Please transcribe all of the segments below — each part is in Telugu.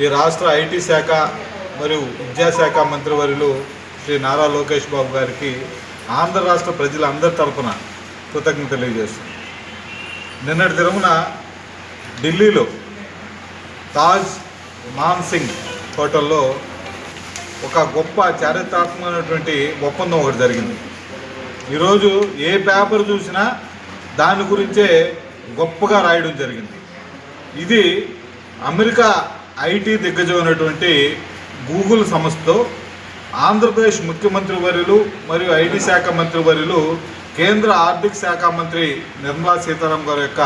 ఈ రాష్ట్ర ఐటీ శాఖ మరియు విద్యాశాఖ మంత్రివర్యులు శ్రీ నారా లోకేష్ బాబు గారికి ఆంధ్ర రాష్ట్ర ప్రజలందరి తరఫున కృతజ్ఞత తెలియజేస్తుంది నిన్నటి దినమున ఢిల్లీలో తాజ్ మాన్సింగ్ హోటల్లో ఒక గొప్ప చారిత్రాత్మకమైనటువంటి ఒప్పందం ఒకటి జరిగింది. ఈరోజు ఏ పేపర్ చూసినా దాని గురించే గొప్పగా రాయడం జరిగింది. ఇది అమెరికా ఐటీ దిగ్గజమైనటువంటి గూగుల్ సంస్థతో ఆంధ్రప్రదేశ్ ముఖ్యమంత్రి వర్యులు మరియు ఐటీ శాఖ మంత్రి వర్యులు కేంద్ర ఆర్థిక శాఖ మంత్రి నిర్మలా సీతారాం గారి యొక్క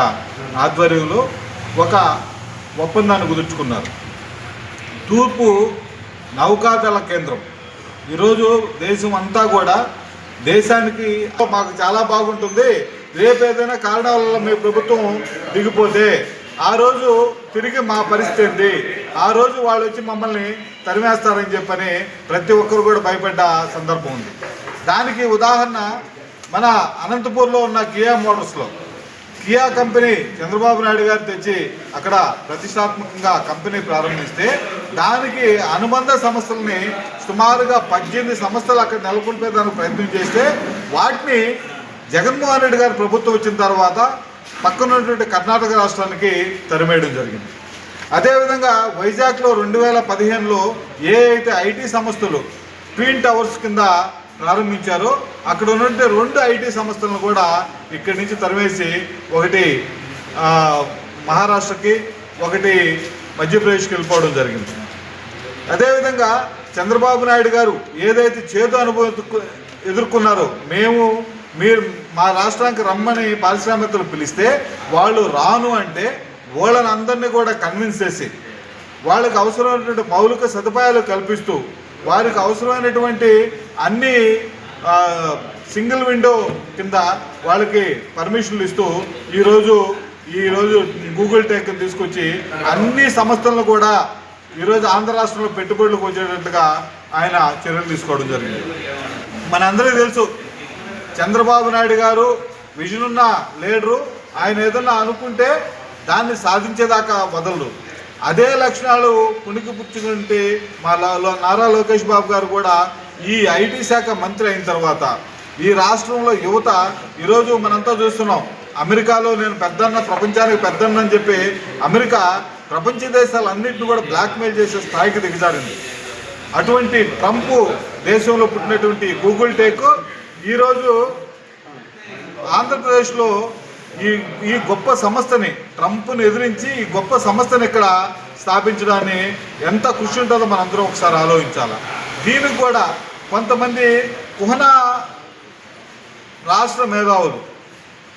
ఆధ్వర్యంలో ఒక ఒప్పందాన్ని కుదుర్చుకున్నారు. తూర్పు నౌకాదళ కేంద్రం. ఈరోజు దేశం అంతా కూడా దేశానికి మాకు చాలా బాగుంటుంది. రేపు ఏదైనా కారణాల వల్ల మీ ప్రభుత్వం దిగిపోతే ఆ రోజు తిరిగి మా పరిస్థితి ఆ రోజు వాళ్ళు వచ్చి మమ్మల్ని తరిమేస్తారని చెప్పని ప్రతి ఒక్కరు కూడా భయపడ్డ సందర్భం ఉంది. దానికి ఉదాహరణ మన అనంతపూర్లో ఉన్న కియా మోటార్స్లో. కియా కంపెనీ చంద్రబాబు నాయుడు గారు తెచ్చి అక్కడ ప్రతిష్టాత్మకంగా కంపెనీ ప్రారంభిస్తే దానికి అనుబంధ సంస్థలని సుమారుగా పద్దెనిమిది సంస్థలు అక్కడ నెలకొల్పేదానికి ప్రయత్నం చేస్తే వాటిని జగన్మోహన్ రెడ్డి గారు ప్రభుత్వం వచ్చిన తర్వాత పక్కనున్నటువంటి కర్ణాటక రాష్ట్రానికి తరిమేయడం జరిగింది. అదేవిధంగా వైజాగ్లో రెండు వేల పదిహేనులో ఏ అయితే ఐటీ సంస్థలు ట్విన్ టవర్స్ కింద ప్రారంభించారో అక్కడ ఉన్నటువంటి రెండు ఐటీ సంస్థలను కూడా ఇక్కడి నుంచి తరివేసి ఒకటి మహారాష్ట్రకి ఒకటి మధ్యప్రదేశ్కి వెళ్ళిపోవడం జరిగింది. అదేవిధంగా చంద్రబాబు నాయుడు గారు ఏదైతే చేదు అనుభవం ఎదుర్కొన్నారో మేము మీరు మా రాష్ట్రానికి రమ్మని పారిశ్రామికలు పిలిస్తే వాళ్ళు రాను అంటే వాళ్ళని అందరినీ కూడా కన్విన్స్ చేసి వాళ్ళకి అవసరమైనటువంటి మౌలిక సదుపాయాలు కల్పిస్తూ వారికి అవసరమైనటువంటి అన్ని సింగిల్ విండో కింద వాళ్ళకి పర్మిషన్లు ఇస్తూ ఈరోజు ఈరోజు గూగుల్ టెక్ తీసుకొచ్చి అన్ని సంస్థలను కూడా ఈరోజు ఆంధ్ర రాష్ట్రంలో పెట్టుబడులకు వచ్చేటట్టుగా ఆయన చర్యలు తీసుకోవడం జరిగింది. మనందరికీ తెలుసు చంద్రబాబు నాయుడు గారు విజన్ ఉన్న లీడరు ఆయన ఏదన్నా అనుకుంటే దాన్ని సాధించేదాకా వదలరు. అదే లక్షణాలు పుణికి పుచ్చుకుంటే మా నారా లోకేష్ బాబు గారు కూడా ఈ ఐటీ శాఖ మంత్రి అయిన తర్వాత ఈ రాష్ట్రంలో యువత ఈరోజు మనంతా చూస్తున్నాం. అమెరికాలో నేను పెద్దన్న ప్రపంచానికి పెద్దన్న అని చెప్పి అమెరికా ప్రపంచ దేశాలన్నింటినీ కూడా బ్లాక్మెయిల్ చేసే స్థాయికి దిగజారింది. అటువంటి ట్రంప్ దేశంలో పుట్టినటువంటి గూగుల్ టేక్ ఈరోజు ఆంధ్రప్రదేశ్లో ఈ ఈ గొప్ప సంస్థని ట్రంప్ను ఎదిరించి ఈ గొప్ప సంస్థని ఇక్కడ స్థాపించడాన్ని ఎంత కృషి ఉంటుందో మనందరం ఒకసారి ఆలోచించాలి. దీనికి కూడా కొంతమంది కుహనా రాష్ట్ర మేధావులు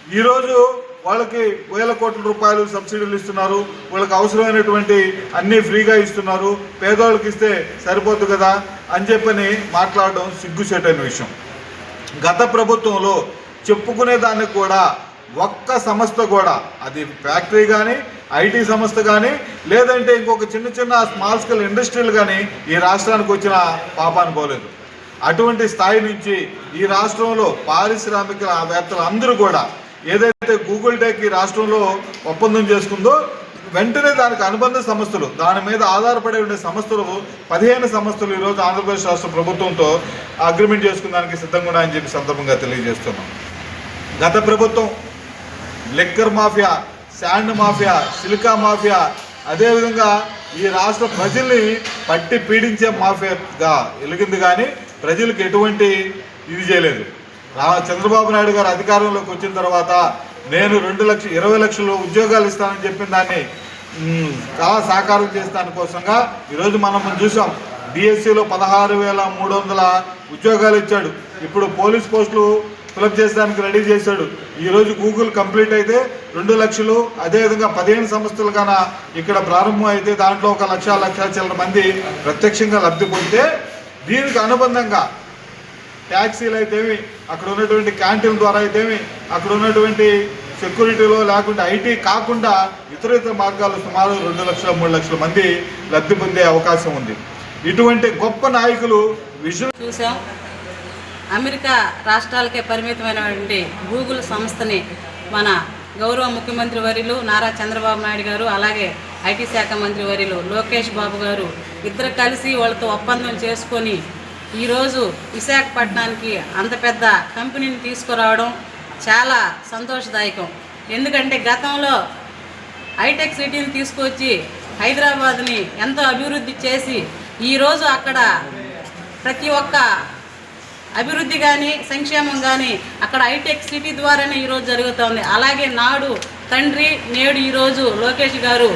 ఈరోజు వాళ్ళకి వేల కోట్ల రూపాయలు సబ్సిడీలు ఇస్తున్నారు వాళ్ళకి అవసరమైనటువంటి అన్నీ ఫ్రీగా ఇస్తున్నారు పేదవాళ్ళకి ఇస్తే సరిపోతుంది కదా అని చెప్పని మాట్లాడడం సిగ్గుసేటైన విషయం. గత ప్రభుత్వంలో చెప్పుకునే దానికి కూడా ఒక్క సంస్థ కూడా అది ఫ్యాక్టరీ కానీ ఐటీ సంస్థ కానీ లేదంటే ఇంకొక చిన్న చిన్న స్మాల్ స్కేల్ ఇండస్ట్రీలు కానీ ఈ రాష్ట్రానికి వచ్చిన పాపాను పోలేదు. అటువంటి స్థాయి నుంచి ఈ రాష్ట్రంలో పారిశ్రామికవేత్తలు అందరూ కూడా ఏదైతే గూగుల్ టెక్ ఈ రాష్ట్రంలో ఒప్పందం చేసుకుందో వెంటనే దానికి అనుబంధ సంస్థలు దాని మీద ఆధారపడి ఉండే సంస్థలు పదిహేను సంస్థలు ఈరోజు ఆంధ్రప్రదేశ్ రాష్ట్ర ప్రభుత్వంతో అగ్రిమెంట్ చేసుకున్నానికి సిద్ధంగా అని చెప్పి సందర్భంగా తెలియజేస్తున్నాం. గత ప్రభుత్వం liquor mafia sand mafia silica mafia. అదేవిధంగా ఈ రాష్ట్ర ప్రజల్ని పట్టి పీడించే మాఫియాగా వెలిగింది కానీ ప్రజలకు ఎటువంటి ఇది చేయలేదు. రా చంద్రబాబు నాయుడు గారు అధికారంలోకి వచ్చిన తర్వాత నేను రెండు లక్ష ఇరవై లక్షలు ఉద్యోగాలు ఇస్తానని చెప్పిన దాన్ని చాలా సాకారం చేసే దానికోసంగా ఈరోజు మనం చూసాం. డిఎస్సిలో పదహారు వేల మూడు వందల ఉద్యోగాలు ఇచ్చాడు. ఇప్పుడు పోలీస్ పోస్టులు ఫిలప్ చేసేదానికి రెడీ చేశాడు. ఈరోజు గూగుల్ కంప్లీట్ అయితే రెండు లక్షలు అదేవిధంగా పదిహేను సంస్థలు కన ఇక్కడ ప్రారంభం అయితే దాంట్లో ఒక లక్ష లక్ష చిల్లర మంది ప్రత్యక్షంగా లబ్ధి పొందితే దీనికి అనుబంధంగా ట్యాక్సీలు అయితేమి అక్కడ ఉన్నటువంటి క్యాంటీన్ ద్వారా అయితేమి అక్కడ ఉన్నటువంటి సెక్యూరిటీలో లేకుంటే ఐటీ కాకుండా ఇతర ఇతర మార్గాలు సుమారు రెండు లక్షల మూడు లక్షల మంది లబ్ధి పొందే అవకాశం ఉంది. ఇటువంటి గొప్ప నాయకులు విజువల్ చూసాం అమెరికా రాష్ట్రాలకే పరిమితమైనటువంటి గూగుల్ సంస్థని మన గౌరవ ముఖ్యమంత్రి వర్యులు నారా చంద్రబాబు నాయుడు గారు అలాగే ఐటీ శాఖ మంత్రి వర్యులు లోకేష్ బాబు గారు ఇద్దరు కలిసి వాళ్ళతో ఒప్పందం చేసుకొని ఈరోజు విశాఖపట్నానికి అంత పెద్ద కంపెనీని తీసుకురావడం చాలా సంతోషదాయకం. ఎందుకంటే గతంలో హైటెక్ సిటీని తీసుకొచ్చి హైదరాబాద్ని ఎంతో అభివృద్ధి చేసి ఈరోజు అక్కడ ప్రతి ఒక్క అభివృద్ధి కానీ సంక్షేమం కానీ అక్కడ హైటెక్ సిటీ ద్వారానే ఈరోజు జరుగుతోంది. అలాగే నాడు తండ్రి నేడు ఈరోజు లోకేష్ గారు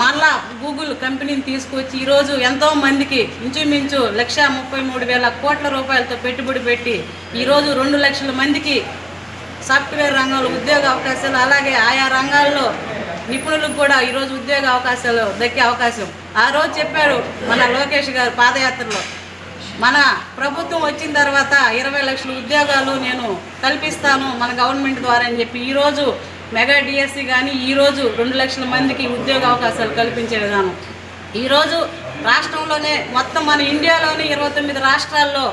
మళ్ళా గూగుల్ కంపెనీని తీసుకొచ్చి ఈరోజు ఎంతో మందికి ఇంచుమించు లక్ష ముప్పై మూడు వేల కోట్ల రూపాయలతో పెట్టుబడి పెట్టి ఈరోజు రెండు లక్షల మందికి సాఫ్ట్వేర్ రంగంలో ఉద్యోగ అవకాశాలు అలాగే ఆయా రంగాల్లో నిపుణులకు కూడా ఈరోజు ఉద్యోగ అవకాశాలు దక్కే అవకాశం. ఆ రోజు చెప్పారు మన లోకేష్ గారు పాదయాత్రలో. మన ప్రభుత్వం వచ్చిన తర్వాత ఇరవై లక్షల ఉద్యోగాలు నేను కల్పిస్తాను మన గవర్నమెంట్ ద్వారా అని చెప్పి ఈరోజు మెగా డిఎస్సి కానీ ఈరోజు రెండు లక్షల మందికి ఉద్యోగ అవకాశాలు కల్పించే విధానం. ఈరోజు రాష్ట్రంలోనే మొత్తం మన ఇండియాలోని ఇరవై తొమ్మిది రాష్ట్రాల్లో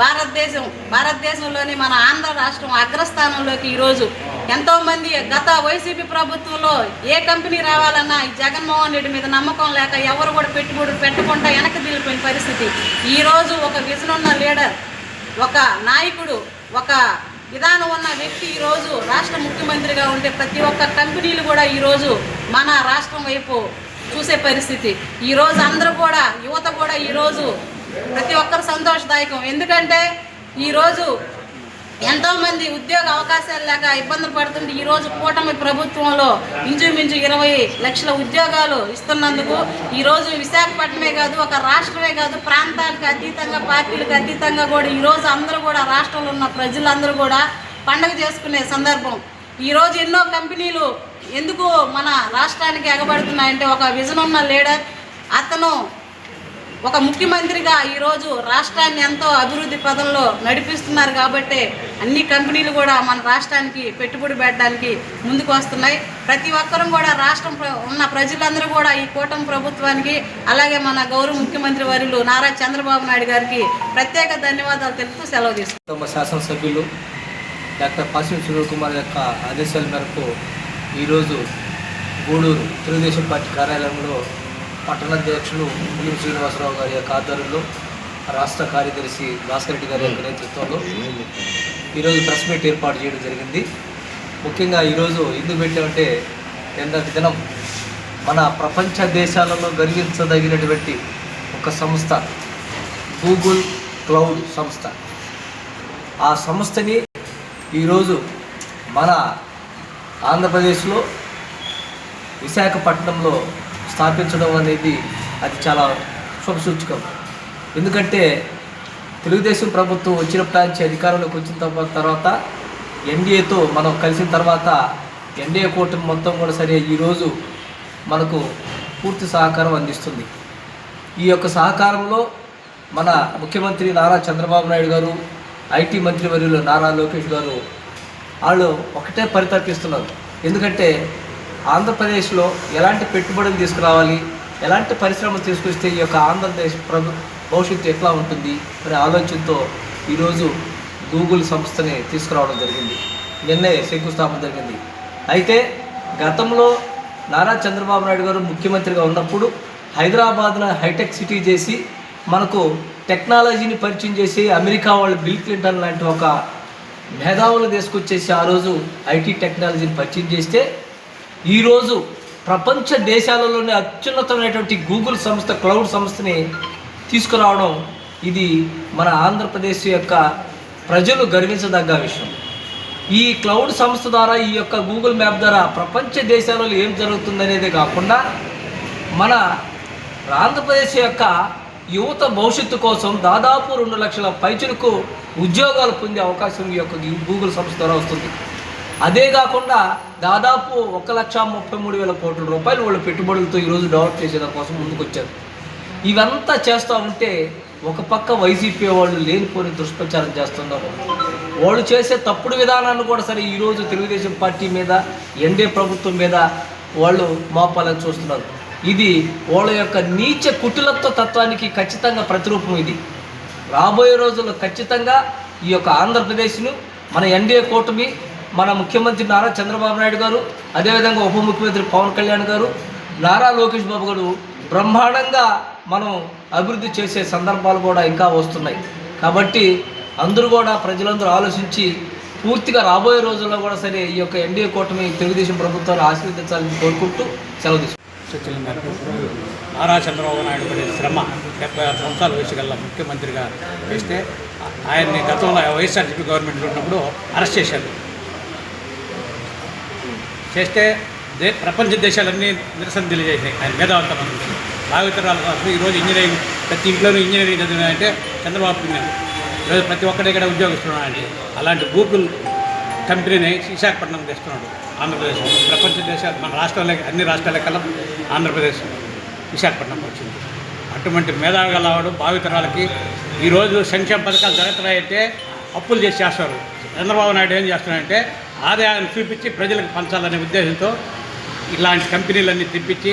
భారతదేశం భారతదేశంలోని మన ఆంధ్ర రాష్ట్రం అగ్రస్థానంలోకి ఈరోజు ఎంతోమంది గత వైసీపీ ప్రభుత్వంలో ఏ కంపెనీ రావాలన్నా జగన్మోహన్ రెడ్డి మీద నమ్మకం లేక ఎవరు కూడా పెట్టుబడి పెట్టకుండా వెనక్కి దిగిపోయిన పరిస్థితి. ఈరోజు ఒక విజన్ ఉన్న లీడర్ ఒక నాయకుడు ఒక విధానం ఉన్న వ్యక్తి ఈరోజు రాష్ట్ర ముఖ్యమంత్రిగా ఉంటే ప్రతి ఒక్క కంపెనీలు కూడా ఈరోజు మన రాష్ట్రం వైపు చూసే పరిస్థితి. ఈరోజు అందరూ కూడా యువత కూడా ఈరోజు ప్రతి ఒక్కరు సంతోషదాయకం. ఎందుకంటే ఈరోజు ఎంతోమంది ఉద్యోగ అవకాశాలు లేక ఇబ్బందులు పడుతుంటే ఈరోజు కూటమి ప్రభుత్వంలో ఇంచుమించు ఇరవై లక్షల ఉద్యోగాలు ఇస్తున్నందుకు ఈరోజు విశాఖపట్నమే కాదు ఒక రాష్ట్రమే కాదు ప్రాంతాలకు అతీతంగా పార్టీలకు అతీతంగా కూడా ఈరోజు అందరూ కూడా రాష్ట్రంలో ఉన్న ప్రజలందరూ కూడా పండగ చేసుకునే సందర్భం. ఈరోజు ఎన్నో కంపెనీలు ఎందుకు మన రాష్ట్రానికి ఎగబడుతున్నాయంటే ఒక విజన్ ఉన్న లీడర్ అతను ఒక ముఖ్యమంత్రిగా ఈరోజు రాష్ట్రాన్ని ఎంతో అభివృద్ధి పదంలో నడిపిస్తున్నారు కాబట్టి అన్ని కంపెనీలు కూడా మన రాష్ట్రానికి పెట్టుబడి పెట్టడానికి ముందుకు వస్తున్నాయి. ప్రతి ఒక్కరూ కూడా రాష్ట్రం ప్ర- ఉన్న ప్రజలందరూ కూడా ఈ కూటమి ప్రభుత్వానికి అలాగే మన గౌరవ ముఖ్యమంత్రి వర్యులు నారా చంద్రబాబు నాయుడు గారికి ప్రత్యేక ధన్యవాదాలు తెలుపుతూ సెలవు తీసుకుంటాం శాసనసభ్యులు డాక్టర్ పాసిం సునీల్ కుమార్ యొక్క ఆదేశాల మేరకు ఈరోజు గూడూరు తెలుగుదేశం పార్టీ కార్యాలయంలో పట్టణాధ్యక్షులు పులిం శ్రీనివాసరావు గారి యొక్క ఆధ్వర్యంలో రాష్ట్ర కార్యదర్శి భాస్కర్ రెడ్డి గారి యొక్క నేతృత్వంలో ఈరోజు ప్రెస్ మీట్ ఏర్పాటు చేయడం జరిగింది. ముఖ్యంగా ఈరోజు ఎందుకు పెట్టామంటే నిన్నటి దినం మన ప్రపంచ దేశాలలో గర్వించదగినటువంటి ఒక సంస్థ గూగుల్ క్లౌడ్ సంస్థ. ఆ సంస్థని ఈరోజు మన ఆంధ్రప్రదేశ్లో విశాఖపట్నంలో స్థాపించడం అనేది అది చాలా శుభసూచకం ఎందుకంటే తెలుగుదేశం ప్రభుత్వం వచ్చినప్పటి నుంచి అధికారంలోకి వచ్చిన తర్వాత ఎన్డీఏతో మనం కలిసిన తర్వాత ఎన్డీఏ కూటమి మొత్తం కూడా సరే ఈరోజు మనకు పూర్తి సహకారం అందిస్తుంది. ఈ యొక్క సహకారంలో మన ముఖ్యమంత్రి నారా చంద్రబాబు నాయుడు గారు ఐటీ మంత్రి వర్యులు నారా లోకేష్ గారు వాళ్ళు ఒకటే పరితర్కిస్తున్నారు ఎందుకంటే ఆంధ్రప్రదేశ్లో ఎలాంటి పెట్టుబడులు తీసుకురావాలి? ఎలాంటి పరిశ్రమలు తీసుకొస్తే ఈ యొక్క ఆంధ్రప్రదేశ్ ప్రభు భవిష్యత్తు ఎట్లా ఉంటుంది? అనే ఆలోచనతో ఈరోజు గూగుల్ సంస్థని తీసుకురావడం జరిగింది. నిన్నే శంకుస్థాపన జరిగింది. అయితే గతంలో నారా చంద్రబాబు నాయుడు గారు ముఖ్యమంత్రిగా ఉన్నప్పుడు హైదరాబాద్లో హైటెక్ సిటీ చేసి మనకు టెక్నాలజీని పరిచయం చేసి అమెరికా వాళ్ళు బిల్ క్లింటన్ లాంటి ఒక మేధావులు తీసుకొచ్చేసి ఆ రోజు ఐటీ టెక్నాలజీని పరిచయం చేస్తే ఈరోజు ప్రపంచ దేశాలలోనే అత్యున్నతమైనటువంటి గూగుల్ సంస్థ క్లౌడ్ సంస్థని తీసుకురావడం ఇది మన ఆంధ్రప్రదేశ్ యొక్క ప్రజలు గర్వించదగ్గ విషయం. ఈ క్లౌడ్ సంస్థ ద్వారా ఈ యొక్క గూగుల్ మ్యాప్ ద్వారా ప్రపంచ దేశాలలో ఏం జరుగుతుందనేదే కాకుండా మన ఆంధ్రప్రదేశ్ యొక్క యువత భవిష్యత్తు కోసం దాదాపు రెండు లక్షల పైచులకు ఉద్యోగాలు పొందే అవకాశం ఈ యొక్క గూగుల్ సంస్థ ద్వారా వస్తుంది. అదే కాకుండా దాదాపు ఒక లక్ష ముప్పై మూడు వేల కోట్ల రూపాయలు వాళ్ళ పెట్టుబడులతో ఈరోజు డెవలప్ చేసేదా కోసం ముందుకొచ్చారు. ఇవంతా చేస్తూ ఉంటే ఒక పక్క వైసీపీ వాళ్ళు లేనిపోని దుష్ప్రచారం చేస్తున్నారు. వాళ్ళు చేసే తప్పుడు విధానాన్ని కూడా సరే ఈరోజు తెలుగుదేశం పార్టీ మీద ఎన్డీ ప్రభుత్వం మీద వాళ్ళు మోపాలని చూస్తున్నారు. ఇది వాళ్ళ యొక్క నీచ కుటిలత్వ తత్వానికి ఖచ్చితంగా ప్రతిరూపం ఇది. రాబోయే రోజుల్లో ఖచ్చితంగా ఈ యొక్క ఆంధ్రప్రదేశ్ను మన ఎన్డీఏ కూటమి మన ముఖ్యమంత్రి నారా చంద్రబాబు నాయుడు గారు అదేవిధంగా ఉప ముఖ్యమంత్రి పవన్ కళ్యాణ్ గారు నారా లోకేష్ బాబు గారు బ్రహ్మాండంగా మనం అభివృద్ధి చేసే సందర్భాలు కూడా ఇంకా వస్తున్నాయి. కాబట్టి అందరూ కూడా ప్రజలందరూ ఆలోచించి పూర్తిగా రాబోయే రోజుల్లో కూడా సరే ఈ యొక్క ఎన్డీఏ కూటమి తెలుగుదేశం ప్రభుత్వాన్ని ఆశీర్వదించాలని కోరుకుంటూ సెలవు తీసుకుంటాం నారా చంద్రబాబు నాయుడు పడే శ్రమ డెబ్బై ఆరు సంవత్సరాల వయసు గల ముఖ్యమంత్రిగా చేస్తే ఆయన్ని గతంలో వైఎస్ఆర్సీపీ గవర్నమెంట్లో ఉన్నప్పుడు అరెస్ట్ చేశారు. చేస్తే దే ప్రపంచ దేశాలన్నీ నిరసన తెలియజేసాయి ఆయన మేధావంతం గురించి భావితరాలు ఈరోజు ఇంజనీరింగ్ ప్రతి ఇంట్లోనూ ఇంజనీరింగ్ చదివినాయంటే చంద్రబాబు పుణ్యం ఈరోజు ప్రతి ఒక్కడి ఇక్కడ ఉద్యోగిస్తున్నాడండి అలాంటి గూగుల్ కంపెనీని విశాఖపట్నం తెస్తున్నాడు ఆంధ్రప్రదేశ్. ప్రపంచ దేశాలు మన రాష్ట్రాలే అన్ని రాష్ట్రాల కల్లా ఆంధ్రప్రదేశ్ విశాఖపట్నం వచ్చింది. అటువంటి మేధావి గలవాడు భావితరాలకి ఈరోజు సంక్షేమ పథకాలు జరుగుతున్నాయంటే అప్పులు చేసి చేస్తారు. చంద్రబాబు నాయుడు ఏం చేస్తున్నాడంటే ఆదాయాన్ని చూపించి ప్రజలకు పంచాలనే ఉద్దేశంతో ఇలాంటి కంపెనీలన్నీ తెప్పించి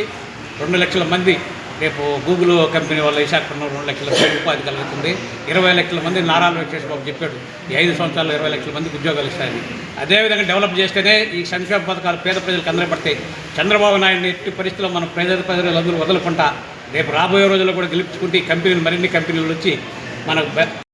రెండు లక్షల మంది రేపు గూగుల్ కంపెనీ వల్ల విశాఖపట్నం రెండు లక్షల మంది ఉపాధి కలుగుతుంది. ఇరవై లక్షల మంది నారా వచ్చేసి బాబు చెప్పాడు. ఈ ఐదు సంవత్సరాలు ఇరవై లక్షల మందికి ఉద్యోగాలు ఇస్తాయని. అదేవిధంగా డెవలప్ చేస్తేనే ఈ సంక్షేమ పథకాలు పేద ప్రజలకు అందరపడతాయి. చంద్రబాబు నాయుడు ఎట్టి పరిస్థితుల్లో మనం పేద ప్రజలు అందరూ వదులుకుంటా రేపు రాబోయే రోజుల్లో కూడా గెలుపుకుంటే ఈ కంపెనీలు మరిన్ని కంపెనీలు వచ్చి మనకు